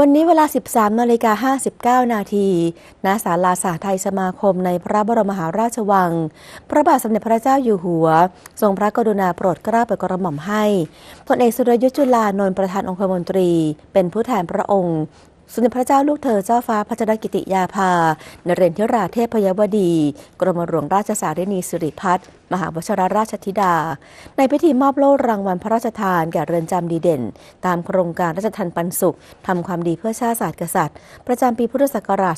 วันนี้เวลา 13นาฬิกา59 นาทีณศาลาสาไทยสมาคมในพระบรมหาราชวัง พระบาทสมเด็จพระเจ้าอยู่หัว ทรงพระกรุณาโปรดเกล้าโปรดกระหม่อมให้พลเอกสุรยุทธ์จุลานนท์ประธานองคมนตรี เป็นผู้แทนพระองค์ สมเด็จพระเจ้าลูกเธอเจ้าฟ้าพัชรกิติยาภา นเรนทิราเทพยวดี กรมหลวงราชสารินีสิริพัฒน์มหาวชรราชธิดา ในพิธีมอบโล่รางวัลพระราชทานแก่เรือนจำดีเด่น ตามโครงการราชทันปันสุขทำความดีเพื่อชาติศาสตร์กษัตริย์ ประจำปีพุทธศักราช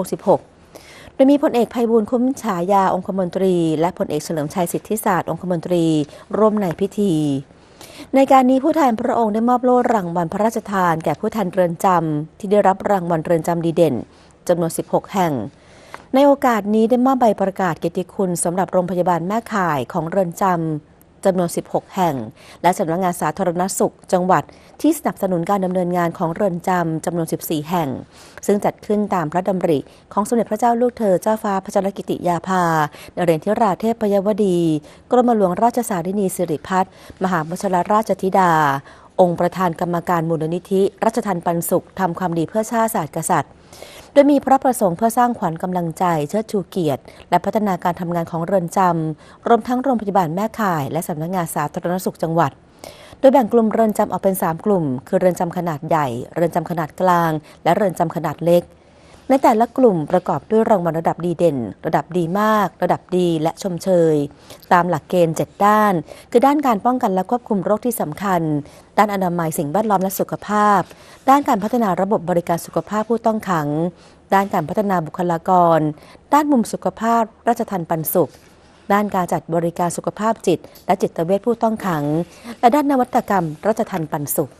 2566โดยมีพลเอกภัยบูลคุ้มฉายาองคมนตรี และพลเอกเฉลิมชัยสิทธิศาสตร์องคมนตรี ร่วมในพิธี ในการนี้ผู้แทนพระองค์ได้มอบโล่รางวัลพระราชทานแก่ผู้แทนเรือนจำที่ได้รับรางวัลเรือนจำดีเด่นจำนวน 16 แห่ง ในโอกาสนี้ได้มอบใบประกาศเกียรติคุณสำหรับโรงพยาบาลแม่ข่ายของเรือนจำ จำนวน 16 แห่ง และสำนักงานสาธารณสุข จังหวัดที่สนับสนุนการดำเนินงานของเรือนจำจำนวน 14 แห่ง ซึ่งจัดขึ้นตามพระดำริ ของสมเด็จพระเจ้าลูกเธอเจ้าฟ้าพัชรกิติยาภานเรนทิราเทพพยวดี กรมหลวงราชสารินีสิริพัฒน์มหาวชรราชธิดา องค์ประธานกรรมการมูลนิธิ รัชทันปันสุขทำความดีเพื่อชาติศาสตร์กษัตริย์ โดยมีพระประสงค์เพื่อสร้างขวัญกำลังใจเชิดชูเกียรติ และพัฒนาการทำงานของเรือนจำรวมทั้งโรงพยาบาลแม่ข่าย และสำนักงานสาธารณสุขจังหวัด โดยแบ่งกลุ่มเรือนจำออกเป็น 3 กลุ่ม คือเรือนจำขนาดใหญ่ เรือนจำขนาดกลาง และเรือนจำขนาดเล็ก ในแต่ละกลุ่มประกอบด้วยรางวัลระดับดีเด่น ระดับดีมาก ระดับดีและชมเชย ตามหลักเกณฑ์ 7 ด้าน คือด้านการป้องกันและควบคุมโรคที่สำคัญ ด้านอนามัยสิ่งแวดล้อมและสุขภาพ ด้านการพัฒนาระบบบริการสุขภาพผู้ต้องขัง ด้านการพัฒนาบุคลากร ด้านมุมสุขภาพ ราชทันปันสุขด้านการจัดบริการสุขภาพจิต และจิตเวชผู้ต้องขัง และด้านนวัตกรรมราชทันปันสุข